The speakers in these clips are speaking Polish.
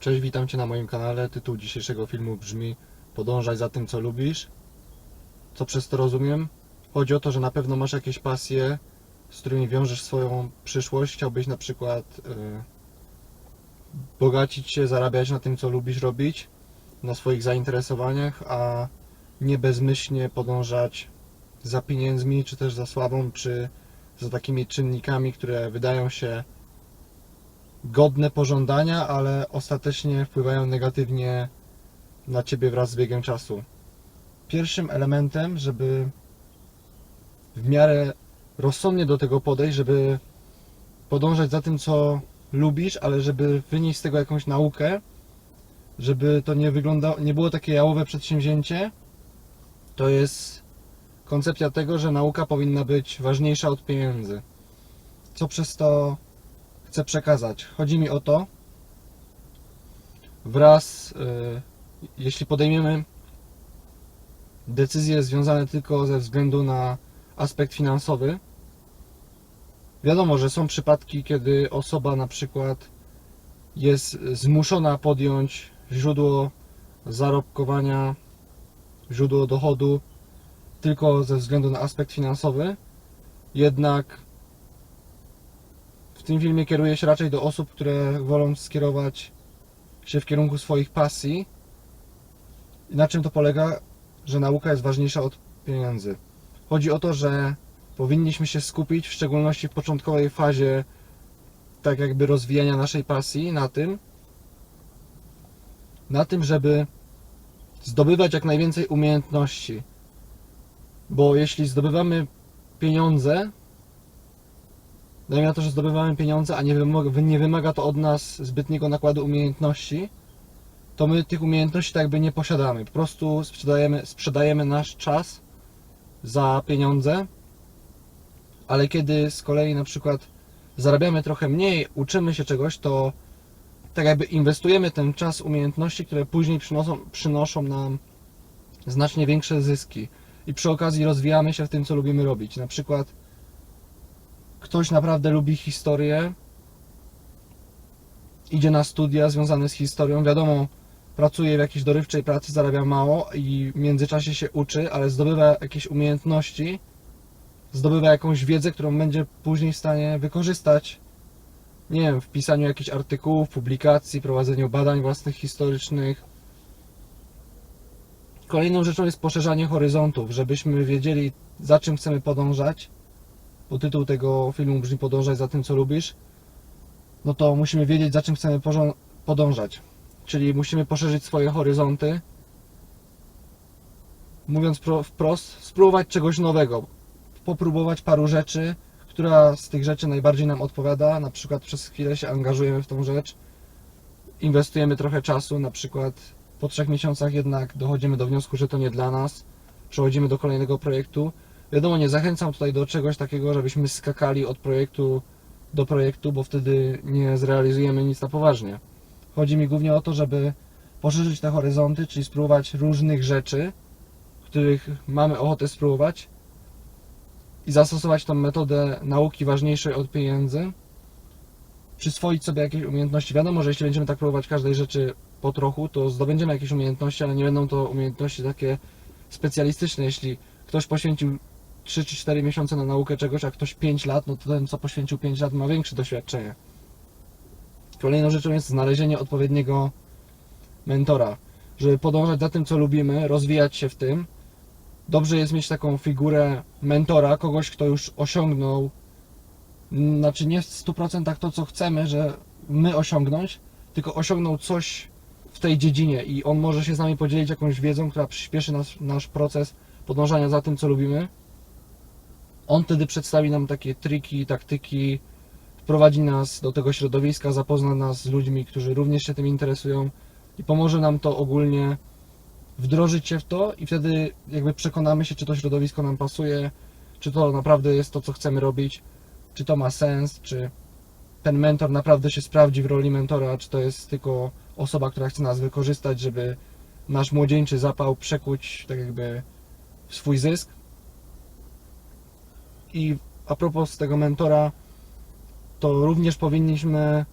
Cześć, witam Cię na moim kanale. Tytuł dzisiejszego filmu brzmi Podążaj za tym, co lubisz. Co przez to rozumiem? Chodzi o to, że na pewno masz jakieś pasje, z którymi wiążesz swoją przyszłość. Chciałbyś na przykład y, bogacić się, zarabiać na tym, co lubisz robić, na swoich zainteresowaniach, a nie bezmyślnie podążać za pieniędzmi, czy też za sławą, czy za takimi czynnikami, które wydają się godne pożądania, ale ostatecznie wpływają negatywnie na ciebie wraz z biegiem czasu. Pierwszym elementem, żeby w miarę rozsądnie do tego podejść, żeby podążać za tym, co lubisz, ale żeby wynieść z tego jakąś naukę, żeby to nie wyglądało, nie było takie jałowe przedsięwzięcie, to jest koncepcja tego, że nauka powinna być ważniejsza od pieniędzy. Co przez to chcę przekazać? Chodzi mi o to, wraz, y, jeśli podejmiemy decyzje związane tylko ze względu na aspekt finansowy, wiadomo, że są przypadki, kiedy osoba na przykład jest zmuszona podjąć źródło zarobkowania, źródło dochodu tylko ze względu na aspekt finansowy, jednak tym filmie kieruję się raczej do osób, które wolą skierować się w kierunku swoich pasji. I na czym to polega? Że nauka jest ważniejsza od pieniędzy. Chodzi o to, że powinniśmy się skupić, w szczególności w początkowej fazie, tak jakby rozwijania naszej pasji, na tym, na tym, żeby zdobywać jak najwięcej umiejętności. Bo jeśli zdobywamy pieniądze, dajmy na to, że zdobywamy pieniądze, a nie wymaga, nie wymaga to od nas zbytniego nakładu umiejętności, to my tych umiejętności tak jakby nie posiadamy. Po prostu sprzedajemy, sprzedajemy nasz czas za pieniądze, ale kiedy z kolei na przykład zarabiamy trochę mniej, uczymy się czegoś, to tak jakby inwestujemy ten czas umiejętności, które później przynoszą, przynoszą nam znacznie większe zyski. I przy okazji rozwijamy się w tym, co lubimy robić. Na przykład ktoś naprawdę lubi historię, idzie na studia związane z historią, wiadomo, pracuje w jakiejś dorywczej pracy, zarabia mało i w międzyczasie się uczy, ale zdobywa jakieś umiejętności, zdobywa jakąś wiedzę, którą będzie później w stanie wykorzystać, nie wiem, w pisaniu jakichś artykułów, publikacji, prowadzeniu badań własnych historycznych. Kolejną rzeczą jest poszerzanie horyzontów, żebyśmy wiedzieli, za czym chcemy podążać, bo tytuł tego filmu brzmi Podążaj za tym, co lubisz, no to musimy wiedzieć, za czym chcemy podążać. Czyli musimy poszerzyć swoje horyzonty. Mówiąc pro, wprost, spróbować czegoś nowego. Popróbować paru rzeczy, która z tych rzeczy najbardziej nam odpowiada. Na przykład przez chwilę się angażujemy w tą rzecz, inwestujemy trochę czasu, na przykład po trzech miesiącach jednak dochodzimy do wniosku, że to nie dla nas, przechodzimy do kolejnego projektu. Wiadomo, nie zachęcam tutaj do czegoś takiego, żebyśmy skakali od projektu do projektu, bo wtedy nie zrealizujemy nic na poważnie. Chodzi mi głównie o to, żeby poszerzyć te horyzonty, czyli spróbować różnych rzeczy, których mamy ochotę spróbować i zastosować tą metodę nauki ważniejszej od pieniędzy, przyswoić sobie jakieś umiejętności. Wiadomo, że jeśli będziemy tak próbować każdej rzeczy po trochu, to zdobędziemy jakieś umiejętności, ale nie będą to umiejętności takie specjalistyczne. Jeśli ktoś poświęcił 3 czy 4 miesiące na naukę czegoś, a ktoś 5 lat, no to ten, co poświęcił 5 lat, ma większe doświadczenie. Kolejną rzeczą jest znalezienie odpowiedniego mentora, żeby podążać za tym, co lubimy, rozwijać się w tym. Dobrze jest mieć taką figurę mentora, kogoś, kto już osiągnął, znaczy nie w 100% to, co chcemy, że my osiągnąć, tylko osiągnął coś w tej dziedzinie i on może się z nami podzielić jakąś wiedzą, która przyspieszy nas, nasz proces podążania za tym, co lubimy. On wtedy przedstawi nam takie triki, taktyki, wprowadzi nas do tego środowiska, zapozna nas z ludźmi, którzy również się tym interesują i pomoże nam to ogólnie wdrożyć się w to i wtedy jakby przekonamy się, czy to środowisko nam pasuje, czy to naprawdę jest to, co chcemy robić, czy to ma sens, czy ten mentor naprawdę się sprawdzi w roli mentora, czy to jest tylko osoba, która chce nas wykorzystać, żeby nasz młodzieńczy zapał przekuć tak jakby w swój zysk. I a propos tego mentora, to również powinniśmy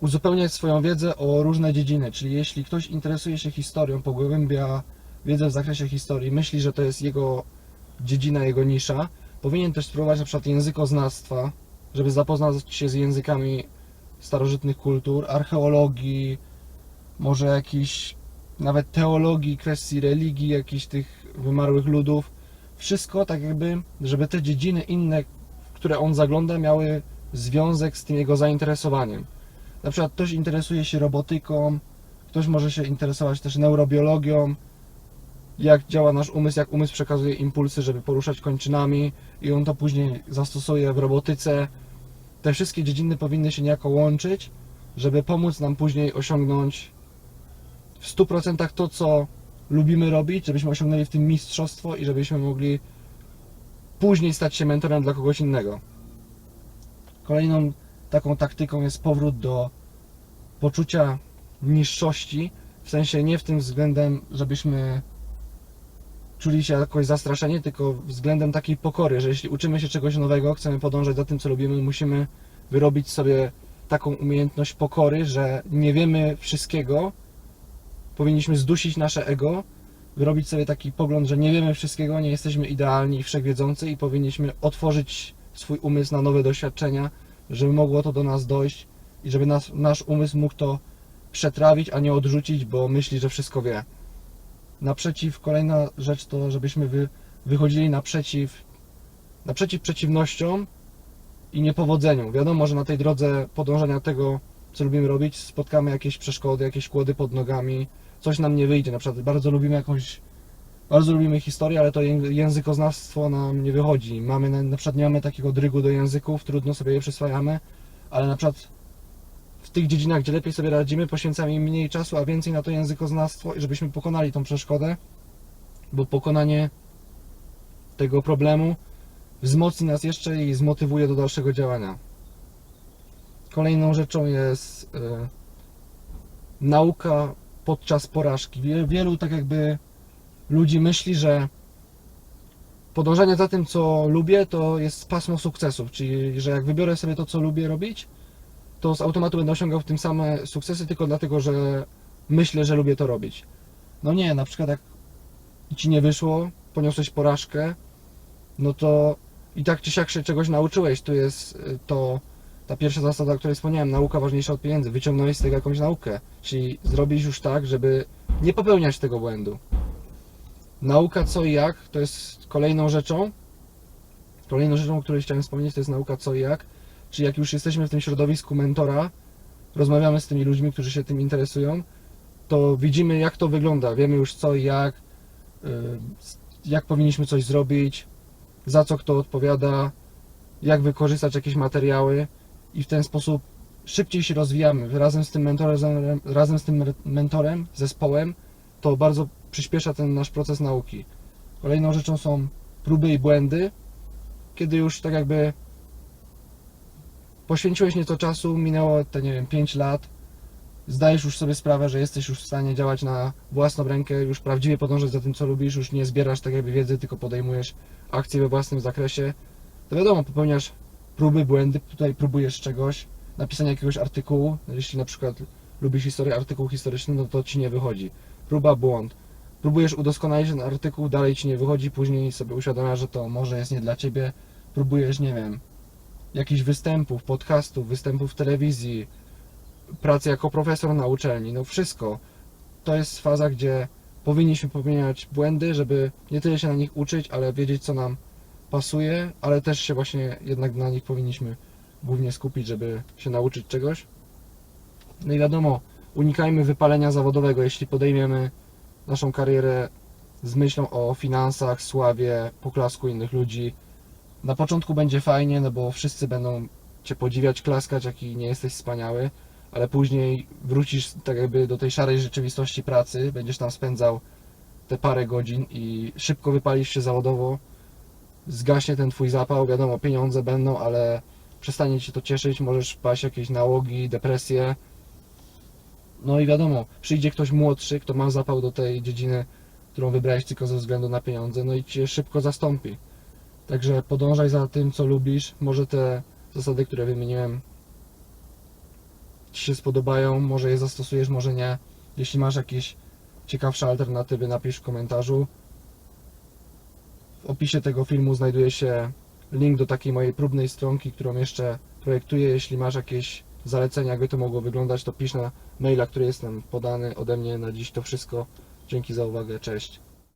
uzupełniać swoją wiedzę o różne dziedziny, czyli jeśli ktoś interesuje się historią, pogłębia wiedzę w zakresie historii, myśli, że to jest jego dziedzina, jego nisza, powinien też spróbować na przykład językoznawstwa, żeby zapoznać się z językami starożytnych kultur, archeologii, może jakiś nawet teologii, kwestii religii, jakichś tych wymarłych ludów. Wszystko tak jakby, żeby te dziedziny inne, w które on zagląda, miały związek z tym jego zainteresowaniem. Na przykład ktoś interesuje się robotyką, ktoś może się interesować też neurobiologią, jak działa nasz umysł, jak umysł przekazuje impulsy, żeby poruszać kończynami i on to później zastosuje w robotyce. Te wszystkie dziedziny powinny się niejako łączyć, żeby pomóc nam później osiągnąć w 100% to, co lubimy robić, żebyśmy osiągnęli w tym mistrzostwo i żebyśmy mogli później stać się mentorem dla kogoś innego. Kolejną taką taktyką jest powrót do poczucia niższości, w sensie nie w tym względem, żebyśmy czuli się jakoś zastraszeni, tylko względem takiej pokory, że jeśli uczymy się czegoś nowego, chcemy podążać za tym, co lubimy, musimy wyrobić sobie taką umiejętność pokory, że nie wiemy wszystkiego, powinniśmy zdusić nasze ego, wyrobić sobie taki pogląd, że nie wiemy wszystkiego, nie jesteśmy idealni i wszechwiedzący i powinniśmy otworzyć swój umysł na nowe doświadczenia, żeby mogło to do nas dojść i żeby nas, nasz umysł mógł to przetrawić, a nie odrzucić, bo myśli, że wszystko wie. Naprzeciw, kolejna rzecz to, żebyśmy wy, wychodzili naprzeciw, naprzeciw przeciwnościom i niepowodzeniu. Wiadomo, że na tej drodze podążania tego, co lubimy robić, spotkamy jakieś przeszkody, jakieś kłody pod nogami, coś nam nie wyjdzie. Na przykład bardzo lubimy jakąś, bardzo lubimy historię, ale to ję- językoznawstwo nam nie wychodzi. Mamy, na, na przykład nie mamy takiego drygu do języków, trudno sobie je przyswajamy, ale na przykład w tych dziedzinach, gdzie lepiej sobie radzimy, poświęcamy im mniej czasu, a więcej na to językoznawstwo, i żebyśmy pokonali tą przeszkodę, bo pokonanie tego problemu wzmocni nas jeszcze i zmotywuje do dalszego działania. Kolejną rzeczą jest e, nauka podczas porażki. Wie- Wielu tak jakby ludzi myśli, że podążanie za tym, co lubię, to jest pasmo sukcesów, czyli że jak wybiorę sobie to, co lubię robić, to z automatu będę osiągał w tym same sukcesy, tylko dlatego, że myślę, że lubię to robić. No nie, na przykład jak ci nie wyszło, poniosłeś porażkę, no to i tak czy siak się czegoś nauczyłeś. Tu jest y, to ta pierwsza zasada, o której wspomniałem, nauka ważniejsza od pieniędzy. Wyciągnąłeś z tego jakąś naukę, czyli zrobić już tak, żeby nie popełniać tego błędu. Nauka co i jak to jest kolejną rzeczą. Kolejną rzeczą, o której chciałem wspomnieć, to jest nauka co i jak. Czyli jak już jesteśmy w tym środowisku mentora, rozmawiamy z tymi ludźmi, którzy się tym interesują, to widzimy jak to wygląda. Wiemy już co i jak, y, jak powinniśmy coś zrobić, za co kto odpowiada, jak wykorzystać jakieś materiały i w ten sposób szybciej się rozwijamy. Razem z tym mentorem, razem z tym mentorem, zespołem, to bardzo przyspiesza ten nasz proces nauki. Kolejną rzeczą są próby i błędy, kiedy już tak jakby poświęciłeś nieco czasu, minęło te nie wiem 5 lat, zdajesz już sobie sprawę, że jesteś już w stanie działać na własną rękę, już prawdziwie podążać za tym, co lubisz, już nie zbierasz tak jakby wiedzy, tylko podejmujesz akcje we własnym zakresie, to wiadomo, popełniasz próby, błędy, tutaj próbujesz czegoś, napisania jakiegoś artykułu, jeśli na przykład lubisz historię, artykuł historyczny, no to ci nie wychodzi. Próba, błąd. Próbujesz udoskonalić ten artykuł, dalej ci nie wychodzi, później sobie uświadamiasz, że to może jest nie dla ciebie. Próbujesz, nie wiem, jakichś występów, podcastów, występów w telewizji, pracy jako profesor na uczelni, no wszystko. To jest faza, gdzie powinniśmy popełniać błędy, żeby nie tyle się na nich uczyć, ale wiedzieć, co nam pasuje, ale też się właśnie jednak na nich powinniśmy głównie skupić, żeby się nauczyć czegoś. No i wiadomo, unikajmy wypalenia zawodowego, jeśli podejmiemy naszą karierę z myślą o finansach, sławie, poklasku innych ludzi. Na początku będzie fajnie, no bo wszyscy będą Cię podziwiać, klaskać, jaki nie jesteś wspaniały, ale później wrócisz tak jakby do tej szarej rzeczywistości pracy, będziesz tam spędzał te parę godzin i szybko wypalisz się zawodowo, zgaśnie ten twój zapał, wiadomo, pieniądze będą, ale przestanie ci to cieszyć, możesz paść jakieś nałogi, depresje. No i wiadomo, przyjdzie ktoś młodszy, kto ma zapał do tej dziedziny, którą wybrałeś tylko ze względu na pieniądze, no i cię szybko zastąpi. Także podążaj za tym, co lubisz. Może te zasady, które wymieniłem, Ci się spodobają, może je zastosujesz, może nie. Jeśli masz jakieś ciekawsze alternatywy, napisz w komentarzu. W opisie tego filmu znajduje się link do takiej mojej próbnej stronki, którą jeszcze projektuję. Jeśli masz jakieś zalecenia, jakby to mogło wyglądać, to pisz na maila, który jest tam podany ode mnie na dziś. To wszystko. Dzięki za uwagę, cześć.